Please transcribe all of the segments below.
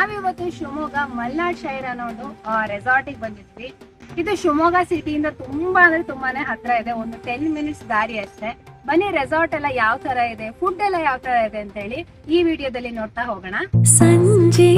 ನಾವಿವತ್ತು ಶಿವಮೊಗ್ಗ ಮಲ್ನಾಡ್ ಶೈರ್ ಅನ್ನೋ ಒಂದು ರೆಸಾರ್ಟಿಗೆ ಬಂದಿದ್ವಿ. ಇದು ಶಿವಮೊಗ್ಗ ಸಿಟಿಯಿಂದ ತುಂಬಾ ಅಂದ್ರೆ ತುಂಬಾನೇ ಹತ್ರ ಇದೆ. ಒಂದು ಟೆನ್ ಮಿನಿಟ್ಸ್ ದಾರಿ ಅಷ್ಟೇ. ಬನ್ನಿ ರೆಸಾರ್ಟ್ ಎಲ್ಲ ಯಾವ ತರ ಇದೆ ಫುಡ್ ಎಲ್ಲ ಯಾವ ತರ ಇದೆ ಅಂತ ಹೇಳಿ ಈ ವಿಡಿಯೋದಲ್ಲಿ ನೋಡ್ತಾ ಹೋಗೋಣ. ಸಂಜೆ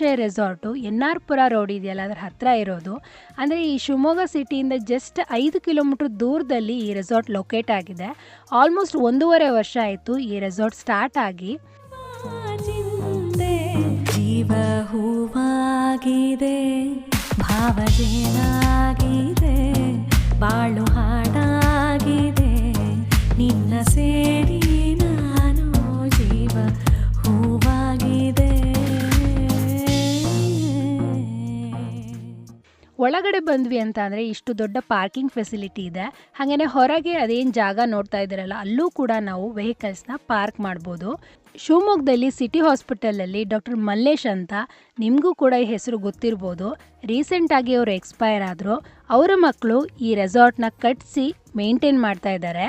share resort N Pura road ಇದೆಯಲ್ಲ, ಅದರ ಹತ್ತಿರ ಇರೋದು. ಅಂದರೆ ಈ ಶಿವಮೊಗ್ಗ ಸಿಟಿಯಿಂದ ಜಸ್ಟ್ ಐದು ಕಿಲೋಮೀಟ್ರ್ ದೂರದಲ್ಲಿ ಈ ರೆಸಾರ್ಟ್ ಲೊಕೇಟ್ ಆಗಿದೆ. ಆಲ್ಮೋಸ್ಟ್ ಒಂದೂವರೆ ವರ್ಷ ಆಯಿತು ಈ ರೆಸಾರ್ಟ್ ಸ್ಟಾರ್ಟ್ ಆಗಿ. ಬಾಳು ಹಾಡಾಗಿದೆ, ನಿನ್ನ ಸೇರಿ ಒಳಗಡೆ ಬಂದ್ವಿ ಅಂತ ಅಂದರೆ ಇಷ್ಟು ದೊಡ್ಡ ಪಾರ್ಕಿಂಗ್ ಫೆಸಿಲಿಟಿ ಇದೆ. ಹಾಗೆಯೇ ಹೊರಗೆ ಅದೇನು ಜಾಗ ನೋಡ್ತಾ ಇದ್ದೀರಲ್ಲ, ಅಲ್ಲೂ ಕೂಡ ನಾವು ವೆಹಿಕಲ್ಸ್ನ ಪಾರ್ಕ್ ಮಾಡ್ಬೋದು. ಶಿವಮೊಗ್ಗದಲ್ಲಿ ಸಿಟಿ ಹಾಸ್ಪಿಟಲಲ್ಲಿ ಡಾಕ್ಟರ್ ಮಲ್ಲೇಶ್ ಅಂತ ನಿಮಗೂ ಕೂಡ ಈ ಹೆಸರು ಗೊತ್ತಿರ್ಬೋದು. ರೀಸೆಂಟಾಗಿ ಅವರು ಎಕ್ಸ್ಪೈರ್ ಆದರು. ಅವರ ಮಕ್ಕಳು ಈ ರೆಸಾರ್ಟ್ನ ಕಟ್ಟಿಸಿ ಮೇಂಟೈನ್ ಮಾಡ್ತಾ ಇದ್ದಾರೆ.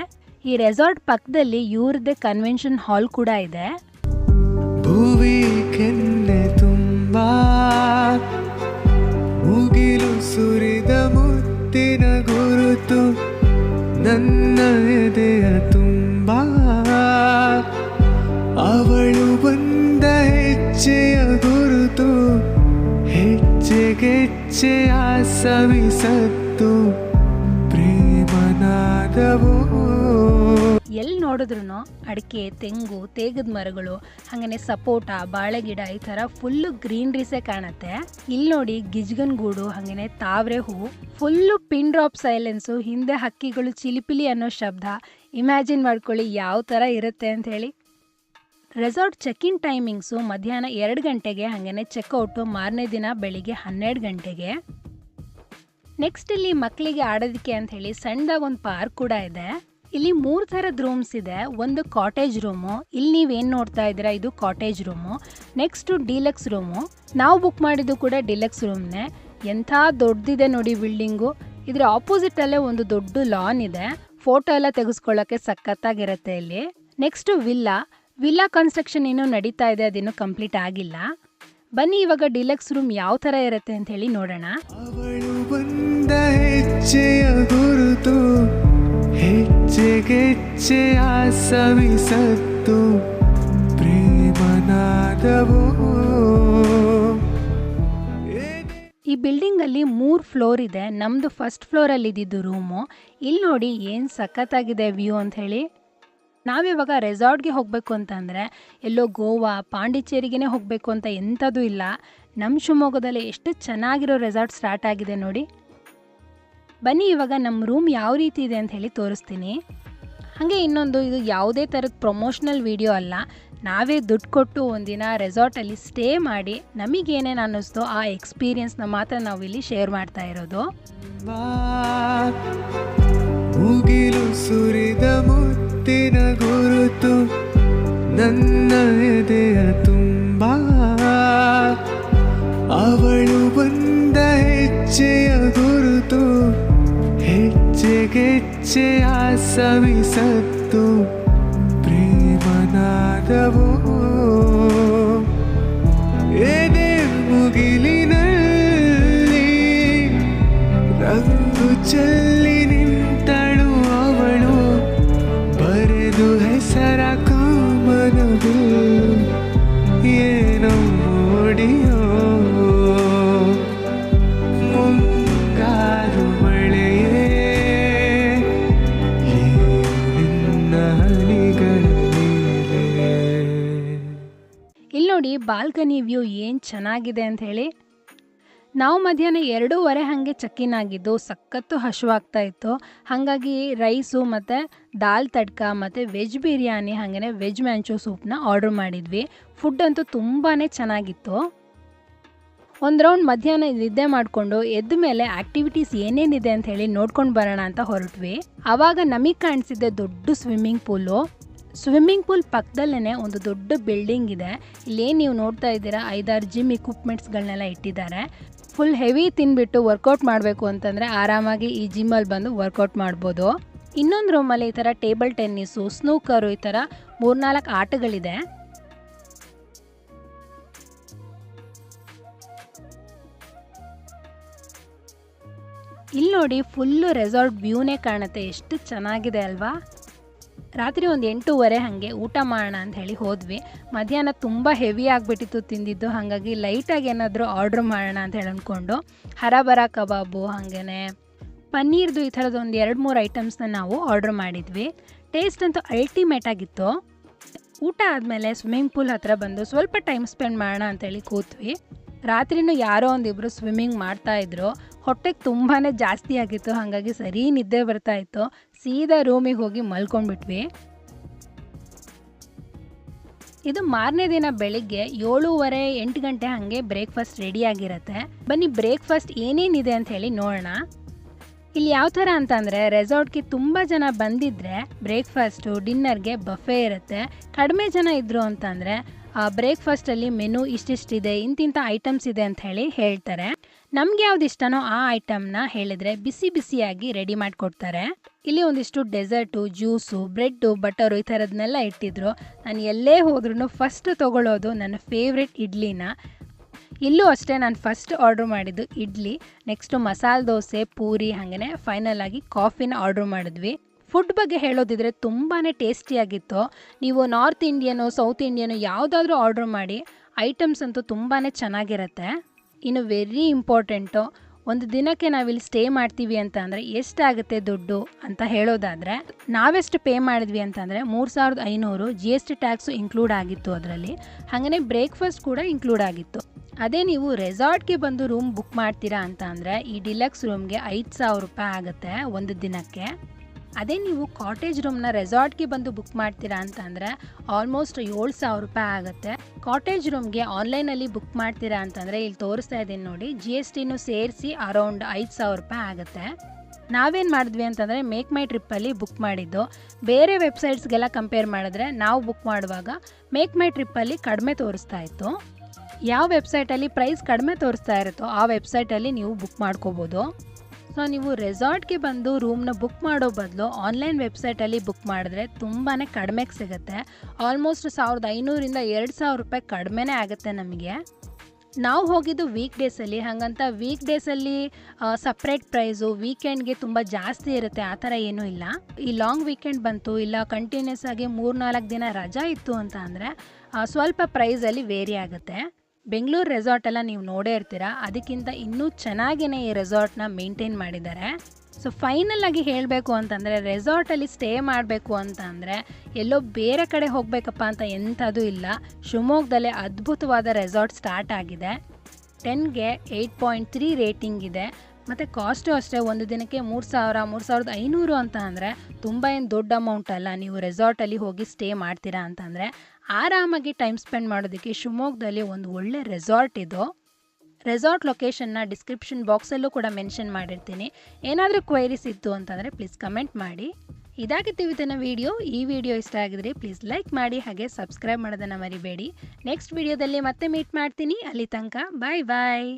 ಈ ರೆಸಾರ್ಟ್ ಪಕ್ಕದಲ್ಲಿ ಇವ್ರದ್ದೇ ಕನ್ವೆನ್ಷನ್ ಹಾಲ್ ಕೂಡ ಇದೆ. ತುಂಬಾ ಸುರಿದ ಮುತ್ತಿನ ಗುರುತು ನನ್ನ ಎದೆಯ ತುಂಬ. ಅವಳು ಬಂದ ಹೆಜ್ಜೆಯ ಗುರುತು ಹೆಜ್ಜೆಗೆಜ್ಜೆಯ ಸವಿಸತ್ತು ನೋಡಿದ್ರು ಅಡಿಕೆ, ತೆಂಗು, ತೇಗದ ಮರಗಳು ಹಾಗೆಯೇ ಸಪೋಟ, ಬಾಳೆಗಿಡ ಈ ಥರ ಫುಲ್ಲು ಗ್ರೀನ್ರೀಸೇ ಕಾಣುತ್ತೆ. ಇಲ್ಲಿ ನೋಡಿ ಗಿಜ್ಗನ್ ಗೂಡು ತಾವ್ರೆ ಹೂವು ಫುಲ್ಲು ಪಿನ್ ಡ್ರಾಪ್ ಸೈಲೆನ್ಸು ಹಿಂದೆ ಹಕ್ಕಿಗಳು ಚಿಲಿಪಿಲಿ ಅನ್ನೋ ಶಬ್ದ. ಇಮ್ಯಾಜಿನ್ ಮಾಡ್ಕೊಳ್ಳಿ ಯಾವ ಥರ ಇರುತ್ತೆ ಅಂತ ಹೇಳಿ. ರೆಸಾರ್ಟ್ ಚೆಕ್ ಇನ್ ಟೈಮಿಂಗ್ಸು ಮಧ್ಯಾಹ್ನ ಎರಡು ಗಂಟೆಗೆ ಹಾಗೇ ಚೆಕ್ಔಟು ಮಾರನೇ ದಿನ ಬೆಳಿಗ್ಗೆ ಹನ್ನೆರಡು ಗಂಟೆಗೆ. ನೆಕ್ಸ್ಟ್ ಇಲ್ಲಿ ಮಕ್ಕಳಿಗೆ ಆಡೋದಕ್ಕೆ ಅಂತ ಹೇಳಿ ಸಣ್ಣದಾಗ ಒಂದು ಪಾರ್ಕ್ ಕೂಡ ಇದೆ. ಇಲ್ಲಿ ಮೂರು ಥರದ ರೂಮ್ಸ್ ಇದೆ. ಒಂದು ಕಾಟೇಜ್ ರೂಮು ಇಲ್ಲಿ ನೀವೇನು ನೋಡ್ತಾ ಇದ್ದೀರಾ? ಇದು cottage room next deluxe room ನಾವು ಬುಕ್ ಮಾಡಿದ್ದು ಕೂಡ ಡಿಲಕ್ಸ್ ರೂಮ್ನೇ ಎಂಥ ದೊಡ್ಡದಿದೆ ನೋಡಿ ಬಿಲ್ಡಿಂಗು ಇದ್ರ ಆಪೋಸಿಟಲ್ಲೇ ಒಂದು ದೊಡ್ಡ ಲಾನ್ ಇದೆ. ಫೋಟೋ ಎಲ್ಲ ತೆಗೆಸ್ಕೊಳ್ಳೋಕ್ಕೆ ಸಖತ್ತಾಗಿರುತ್ತೆ ಇಲ್ಲಿ. ನೆಕ್ಸ್ಟು ವಿಲ್ಲಾ ವಿಲ್ಲಾ ಕನ್ಸ್ಟ್ರಕ್ಷನ್ ಇನ್ನೂ ನಡೀತಾ ಇದೆ, ಅದಿನ್ನೂ ಕಂಪ್ಲೀಟ್ ಆಗಿಲ್ಲ. ಬನ್ನಿ ಇವಾಗ ಡಿಲಕ್ಸ್ ರೂಮ್ ಯಾವ ಥರ ಇರುತ್ತೆ ಅಂತ ಹೇಳಿ ನೋಡೋಣ. ಅವಳು ಆಸವಿಸತ್ತು ಪ್ರೇಮನಾದವು. ಈ ಬಿಲ್ಡಿಂಗ್ ಅಲ್ಲಿ ಮೂರು ಫ್ಲೋರ್ ಇದೆ. ನಮ್ದು ಫಸ್ಟ್ ಫ್ಲೋರ್ ಅಲ್ಲಿ ಇದ್ದಿದ್ದು ರೂಮು. ಇಲ್ಲಿ ನೋಡಿ ಏನು ಸಖತ್ತಾಗಿದೆ ವ್ಯೂ ಅಂತ ಹೇಳಿ. ನಾವಿವಾಗ ರೆಸಾರ್ಟ್ಗೆ ಹೋಗಬೇಕು ಅಂತಂದರೆ ಎಲ್ಲೋ ಗೋವಾ ಪಾಂಡಿಚೇರಿಗೇ ಹೋಗಬೇಕು ಅಂತ ಎಂಥದ್ದು ಇಲ್ಲ. ನಮ್ಮ ಶಿವಮೊಗ್ಗದಲ್ಲಿ ಎಷ್ಟು ಚೆನ್ನಾಗಿರೋ ರೆಸಾರ್ಟ್ ಸ್ಟಾರ್ಟ್ ಆಗಿದೆ ನೋಡಿ. ಬನ್ನಿ, ಇವಾಗ ನಮ್ಮ ರೂಮ್ ಯಾವ ರೀತಿ ಇದೆ ಅಂತ ಹೇಳಿ ತೋರಿಸ್ತೀನಿ. ಹಾಗೆ ಇನ್ನೊಂದು, ಇದು ಯಾವುದೇ ಥರದ ಪ್ರಮೋಷ್ನಲ್ ವಿಡಿಯೋ ಅಲ್ಲ. ನಾವೇ ದುಡ್ಡು ಕೊಟ್ಟು ಒಂದಿನ ರೆಸಾರ್ಟಲ್ಲಿ ಸ್ಟೇ ಮಾಡಿ ನಮಗೇನೇನು ಅನ್ನಿಸ್ತೋ ಆ ಎಕ್ಸ್ಪೀರಿಯನ್ಸ್ನ ಮಾತ್ರ ನಾವು ಇಲ್ಲಿ ಶೇರ್ ಮಾಡ್ತಾ ಇರೋದು. ಮುಗಿಲು ಸುರಿದ ಮುತ್ತಿನ ಗುರುತು ನನ್ನ ಎದೆಯ ತುಂಬ. ಅವಳು ಬಂದ ಗುರುತು ಹೆಜ್ಜೆಗೆಜ್ಜೆಯ ಸವಿಸತ್ತು ಪ್ರೇಮನಾದವು ನೋಡಿ ಬಾಲ್ಕನಿ ವ್ಯೂ ಏನು ಚೆನ್ನಾಗಿದೆ ಅಂತ ಹೇಳಿ. ನಾವು ಮಧ್ಯಾಹ್ನ ಎರಡೂವರೆ ಹಾಗೆ ಚೆಕ್ಕಿನ್ ಆಗಿದ್ದು ಸಖತ್ತು ಹಸುವಾಗ್ತಾ ಇತ್ತು. ಹಾಗಾಗಿ ರೈಸು ಮತ್ತು ದಾಲ್ ತಡ್ಕ ಮತ್ತು ವೆಜ್ ಬಿರಿಯಾನಿ ಹಾಗೆಯೇ ವೆಜ್ ಮ್ಯಾಂಚೋ ಸೂಪ್ನ ಆರ್ಡ್ರ್ ಮಾಡಿದ್ವಿ. ಫುಡ್ ಅಂತೂ ತುಂಬಾ ಚೆನ್ನಾಗಿತ್ತು. ಒಂದು ರೌಂಡ್ ಮಧ್ಯಾಹ್ನ ನಿದ್ದೆ ಮಾಡಿಕೊಂಡು ಎದ್ದ ಮೇಲೆ ಆ್ಯಕ್ಟಿವಿಟೀಸ್ ಏನೇನಿದೆ ಅಂತ ಹೇಳಿ ನೋಡ್ಕೊಂಡು ಬರೋಣ ಅಂತ ಹೊರಟ್ವಿ. ಆವಾಗ ನಮಗೆ ಕಾಣಿಸಿದ್ದೆ ದೊಡ್ಡ ಸ್ವಿಮ್ಮಿಂಗ್ ಪೂಲು ಸ್ವಿಮ್ಮಿಂಗ್ ಪೂಲ್ ಪಕ್ಕದಲ್ಲೇ ಒಂದು ದೊಡ್ಡ ಬಿಲ್ಡಿಂಗ್ ಇದೆ. ಇಲ್ಲಿ ನೀವು ನೋಡ್ತಾ ಇದ್ದೀರಾ, ಐದಾರು ಜಿಮ್ ಇಕ್ವಿಪ್ಮೆಂಟ್ಸ್ಗಳನ್ನೆಲ್ಲ ಇಟ್ಟಿದ್ದಾರೆ. ಫುಲ್ ಹೆವಿ ತಿನ್ಬಿಟ್ಟು ವರ್ಕೌಟ್ ಮಾಡಬೇಕು ಅಂತಂದರೆ ಆರಾಮಾಗಿ ಈ ಜಿಮ್ಮಲ್ಲಿ ಬಂದು ವರ್ಕೌಟ್ ಮಾಡ್ಬೋದು. ಇನ್ನೊಂದು ರೂಮಲ್ಲಿ ಈ ಥರ ಟೇಬಲ್ ಟೆನ್ನಿಸು ಸ್ನೂಕರು ಈ ಥರ ಮೂರ್ನಾಲ್ಕು ಆಟಗಳಿದೆ. ಇಲ್ಲಿ ನೋಡಿ ಫುಲ್ಲು ರೆಸಾರ್ಟ್ ವ್ಯೂನೇ ಕಾಣುತ್ತೆ. ಎಷ್ಟು ಚೆನ್ನಾಗಿದೆ ಅಲ್ವಾ? ರಾತ್ರಿ ಒಂದು ಎಂಟೂವರೆ ಹಾಗೆ ಊಟ ಮಾಡೋಣ ಅಂತ ಹೇಳಿ ಹೋದ್ವಿ. ಮಧ್ಯಾಹ್ನ ತುಂಬ ಹೆವಿ ಆಗಿಬಿಟ್ಟಿತ್ತು ತಿಂದಿದ್ದು, ಹಾಗಾಗಿ ಲೈಟಾಗಿ ಏನಾದರೂ ಆರ್ಡ್ರ್ ಮಾಡೋಣ ಅಂತ ಹೇಳಿ ಅಂದ್ಕೊಂಡು ಹರಬರ ಕಬಾಬು ಹಾಗೇ ಪನ್ನೀರ್ದು ಈ ಥರದ್ದು ಒಂದು ಎರಡು ಮೂರು ಐಟಮ್ಸ್ನ ನಾವು ಆರ್ಡ್ರ್ ಮಾಡಿದ್ವಿ. ಟೇಸ್ಟ್ ಅಂತೂ ಅಲ್ಟಿಮೇಟ್ ಆಗಿತ್ತು. ಊಟ ಆದಮೇಲೆ ಸ್ವಿಮ್ಮಿಂಗ್ ಪೂಲ್ ಹತ್ರ ಬಂದು ಸ್ವಲ್ಪ ಟೈಮ್ ಸ್ಪೆಂಡ್ ಮಾಡೋಣ ಅಂತೇಳಿ ಕೂತ್ವಿ. ರಾತ್ರಿನೂ ಯಾರೋ ಒಂದಿಬ್ಬರು ಸ್ವಿಮ್ಮಿಂಗ್ ಮಾಡ್ತಾಯಿದ್ರು ಹೊಟ್ಟೆಗೆ ತುಂಬಾ ಜಾಸ್ತಿ ಆಗಿತ್ತು, ಹಾಗಾಗಿ ಸರಿ ನಿದ್ದೆ ಬರ್ತಾ ಇತ್ತು. ಸೀದಾ ರೂಮಿಗೆ ಹೋಗಿ ಮಲ್ಕೊಂಡ್ಬಿಟ್ವಿ. ಇದು ಮಾರನೇ ದಿನ ಬೆಳಿಗ್ಗೆ ಏಳೂವರೆ ಎಂಟು ಗಂಟೆ ಹಾಗೆ ಬ್ರೇಕ್ಫಾಸ್ಟ್ ರೆಡಿ ಆಗಿರತ್ತೆ. ಬನ್ನಿ ಬ್ರೇಕ್ಫಾಸ್ಟ್ ಏನೇನಿದೆ ಅಂತ ಹೇಳಿ ನೋಡೋಣ. ಇಲ್ಲಿ ಯಾವ ಥರ ಅಂತಂದರೆ ರೆಸಾರ್ಟ್ಗೆ ತುಂಬ ಜನ ಬಂದಿದ್ದರೆ ಬ್ರೇಕ್ಫಾಸ್ಟು, ಡಿನ್ನರ್ಗೆ ಬಫೆ ಇರುತ್ತೆ. ಕಡಿಮೆ ಜನ ಇದ್ದರು ಅಂತಂದರೆ ಬ್ರೇಕ್ಫಾಸ್ಟಲ್ಲಿ ಮೆನು ಇಷ್ಟಿಷ್ಟಿದೆ ಇಂತಿಂಥ ಐಟಮ್ಸ್ ಇದೆ ಅಂತ ಹೇಳಿ ಹೇಳ್ತಾರೆ. ನಮ್ಗೆ ಯಾವ್ದು ಇಷ್ಟನೋ ಆ ಐಟಮ್ನ ಹೇಳಿದ್ರೆ ಬಿಸಿ ಬಿಸಿಯಾಗಿ ರೆಡಿ ಮಾಡಿಕೊಡ್ತಾರೆ. ಇಲ್ಲಿ ಒಂದಿಷ್ಟು ಡೆಸರ್ಟು ಜ್ಯೂಸು ಬ್ರೆಡ್ಡು ಬಟರು ಈ ಥರದನ್ನೆಲ್ಲ ಇಟ್ಟಿದ್ರು. ನಾನು ಎಲ್ಲೇ ಹೋದ್ರೂ ಫಸ್ಟ್ ತೊಗೊಳ್ಳೋದು ನನ್ನ ಫೇವ್ರೆಟ್ ಇಡ್ಲಿನ. ಇಲ್ಲೂ ಅಷ್ಟೇ ನಾನು ಫಸ್ಟ್ ಆರ್ಡ್ರ್ ಮಾಡಿದ್ದು ಇಡ್ಲಿ. ನೆಕ್ಸ್ಟು ಮಸಾಲೆ ದೋಸೆ, ಪೂರಿ ಹಾಗೆಯೇ ಫೈನಲ್ ಆಗಿ ಕಾಫಿನ ಆರ್ಡ್ರ್ ಮಾಡಿದ್ವಿ. ಫುಡ್ ಬಗ್ಗೆ ಹೇಳೋದಿದ್ರೆ ತುಂಬಾ ಟೇಸ್ಟಿಯಾಗಿತ್ತು ನೀವು ನಾರ್ತ್ ಇಂಡಿಯನು ಸೌತ್ ಇಂಡಿಯನು ಯಾವುದಾದ್ರೂ ಆರ್ಡ್ರ್ ಮಾಡಿ ಐಟಮ್ಸ್ ಅಂತೂ ತುಂಬಾ ಚೆನ್ನಾಗಿರುತ್ತೆ. ಇನ್ನು ವೆರಿ ಇಂಪಾರ್ಟೆಂಟು ಒಂದು ದಿನಕ್ಕೆ ನಾವಿಲ್ಲಿ ಸ್ಟೇ ಮಾಡ್ತೀವಿ ಅಂತ ಅಂದರೆ ಎಷ್ಟಾಗುತ್ತೆ ದುಡ್ಡು ಅಂತ ಹೇಳೋದಾದರೆ ನಾವೆಷ್ಟು ಪೇ ಮಾಡಿದ್ವಿ ಅಂತಂದರೆ ಮೂರು ಸಾವಿರದ ಐನೂರು G S T tax include ಆಗಿತ್ತು ಅದರಲ್ಲಿ. ಹಾಗೆಯೇ ಬ್ರೇಕ್ಫಾಸ್ಟ್ ಕೂಡ ಇನ್ಕ್ಲೂಡ್ ಆಗಿತ್ತು. ಅದೇ ನೀವು ರೆಸಾರ್ಟ್ಗೆ ಬಂದು ರೂಮ್ ಬುಕ್ ಮಾಡ್ತೀರಾ ಅಂತ ಅಂದರೆ ಈ ಡಿಲಕ್ಸ್ ರೂಮ್ಗೆ ಐದು ಸಾವಿರ ರೂಪಾಯಿ ಆಗುತ್ತೆ ಒಂದು ದಿನಕ್ಕೆ. ಅದೇ ನೀವು ಕಾಟೇಜ್ ರೂಮ್ನ ರೆಸಾರ್ಟ್ಗೆ ಬಂದು ಬುಕ್ ಮಾಡ್ತೀರಾ ಅಂತಂದರೆ ಆಲ್ಮೋಸ್ಟ್ ಏಳು ಸಾವಿರ ರೂಪಾಯಿ ಆಗುತ್ತೆ. ಕಾಟೇಜ್ ರೂಮ್ಗೆ ಆನ್ಲೈನಲ್ಲಿ ಬುಕ್ ಮಾಡ್ತೀರಾ ಅಂತಂದರೆ ಇಲ್ಲಿ ತೋರಿಸ್ತಾ ಇದ್ದೀನಿ ನೋಡಿ ಜಿ ಎಸ್ ಟಿನೂ ಸೇರಿಸಿ ಅರೌಂಡ್ ಐದು ಸಾವಿರ ರೂಪಾಯಿ ಆಗುತ್ತೆ. ನಾವೇನು ಮಾಡಿದ್ವಿ ಅಂತಂದರೆ ಮೇಕ್ ಮೈ ಟ್ರಿಪ್ಪಲ್ಲಿ ಬುಕ್ ಮಾಡಿದ್ದು. ಬೇರೆ ವೆಬ್ಸೈಟ್ಸ್ಗೆಲ್ಲ ಕಂಪೇರ್ ಮಾಡಿದ್ರೆ ನಾವು ಬುಕ್ ಮಾಡುವಾಗ ಮೇಕ್ ಮೈ ಟ್ರಿಪ್ಪಲ್ಲಿ ಕಡಿಮೆ ತೋರಿಸ್ತಾ ಇತ್ತು. ಯಾವ ವೆಬ್ಸೈಟಲ್ಲಿ ಪ್ರೈಸ್ ಕಡಿಮೆ ತೋರಿಸ್ತಾ ಇರುತ್ತೋ ಆ ವೆಬ್ಸೈಟಲ್ಲಿ ನೀವು ಬುಕ್ ಮಾಡ್ಕೋಬೋದು. ಸೊ ನೀವು ರೆಸಾರ್ಟ್ಗೆ ಬಂದು ರೂಮ್ನ ಬುಕ್ ಮಾಡೋ ಬದಲು ಆನ್ಲೈನ್ ವೆಬ್ಸೈಟಲ್ಲಿ ಬುಕ್ ಮಾಡಿದ್ರೆ ತುಂಬಾ ಕಡಿಮೆಗೆ ಸಿಗುತ್ತೆ. ಆಲ್ಮೋಸ್ಟ್ ಸಾವಿರದ ಐನೂರಿಂದ ಎರಡು ಸಾವಿರ ರೂಪಾಯಿ ಕಡಿಮೆನೇ ಆಗುತ್ತೆ ನಮಗೆ. ನಾವು ಹೋಗಿದ್ದು ವೀಕ್ ಡೇಸಲ್ಲಿ ಹಾಗಂತ ವೀಕ್ ಡೇಸಲ್ಲಿ ಸಪ್ರೇಟ್ ಪ್ರೈಸು ವೀಕೆಂಡ್ಗೆ ತುಂಬ ಜಾಸ್ತಿ ಇರುತ್ತೆ, ಆ ಥರ ಏನೂ ಇಲ್ಲ. ಈ ಲಾಂಗ್ ವೀಕೆಂಡ್ ಬಂತು, ಇಲ್ಲ ಕಂಟಿನ್ಯೂಸ್ ಆಗಿ ಮೂರು ನಾಲ್ಕು ದಿನ ರಜಾ ಇತ್ತು ಅಂತ ಅಂದರೆ ಸ್ವಲ್ಪ ಪ್ರೈಸಲ್ಲಿ ವೇರಿ ಆಗುತ್ತೆ. ಬೆಂಗಳೂರು ರೆಸಾರ್ಟ್ ಎಲ್ಲ ನೀವು ನೋಡೇ ಇರ್ತೀರಾ? ಅದಕ್ಕಿಂತ ಇನ್ನೂ ಚೆನ್ನಾಗಿನೇ ಈ ರೆಸಾರ್ಟ್ನ ಮೇಂಟೈನ್ ಮಾಡಿದ್ದಾರೆ. ಸೊ ಫೈನಲ್ ಆಗಿ ಹೇಳಬೇಕು ಅಂತಂದರೆ ರೆಸಾರ್ಟಲ್ಲಿ ಸ್ಟೇ ಮಾಡಬೇಕು ಅಂತ ಅಂದರೆ ಎಲ್ಲೋ ಬೇರೆ ಕಡೆ ಹೋಗಬೇಕಪ್ಪ ಅಂತ ಎಂಥದ್ದು ಇಲ್ಲ. ಶಿವಮೊಗ್ಗದಲ್ಲೇ ಅದ್ಭುತವಾದ ರೆಸಾರ್ಟ್ ಸ್ಟಾರ್ಟ್ ಆಗಿದೆ. ಟೆನ್ಗೆ ಏಯ್ಟ್ ಪಾಯಿಂಟ್ ತ್ರೀ ರೇಟಿಂಗ್ ಇದೆ. ಮತ್ತು ಕಾಸ್ಟು ಅಷ್ಟೇ, ಒಂದು ದಿನಕ್ಕೆ ಮೂರು ಸಾವಿರ, ಮೂರು ಸಾವಿರದ ಐನೂರು ಅಂತ ಅಂದರೆ ತುಂಬ ಏನು ದೊಡ್ಡ ಅಮೌಂಟ್ ಅಲ್ಲ. ನೀವು ರೆಸಾರ್ಟಲ್ಲಿ ಹೋಗಿ ಸ್ಟೇ ಮಾಡ್ತೀರಾ ಅಂತಂದರೆ ಆರಾಮಾಗಿ ಟೈಮ್ ಸ್ಪೆಂಡ್ ಮಾಡೋದಕ್ಕೆ ಶಿವಮೊಗ್ಗದಲ್ಲಿ ಒಂದು ಒಳ್ಳೆ ರೆಸಾರ್ಟ್ ಇದು. ರೆಸಾರ್ಟ್ ಲೊಕೇಶನ್ನ ಡಿಸ್ಕ್ರಿಪ್ಷನ್ ಬಾಕ್ಸಲ್ಲೂ ಕೂಡ ಮೆನ್ಷನ್ ಮಾಡಿರ್ತೀನಿ. ಏನಾದರೂ ಕ್ವೈರೀಸ್ ಇತ್ತು ಅಂತಂದರೆ ಪ್ಲೀಸ್ ಕಮೆಂಟ್ ಮಾಡಿ. ಇದಾಗಿತ್ತು ಇವತ್ತಿನ ವಿಡಿಯೋ ಈ ವಿಡಿಯೋ ಇಷ್ಟ ಆಗಿದ್ರೆ ಪ್ಲೀಸ್ ಲೈಕ್ ಮಾಡಿ ಹಾಗೆ ಸಬ್ಸ್ಕ್ರೈಬ್ ಮಾಡೋದನ್ನು ಮರಿಬೇಡಿ. ನೆಕ್ಸ್ಟ್ ವಿಡಿಯೋದಲ್ಲಿ ಮತ್ತೆ ಮೀಟ್ ಮಾಡ್ತೀನಿ. ಅಲ್ಲಿ ತನಕ ಬಾಯ್ ಬಾಯ್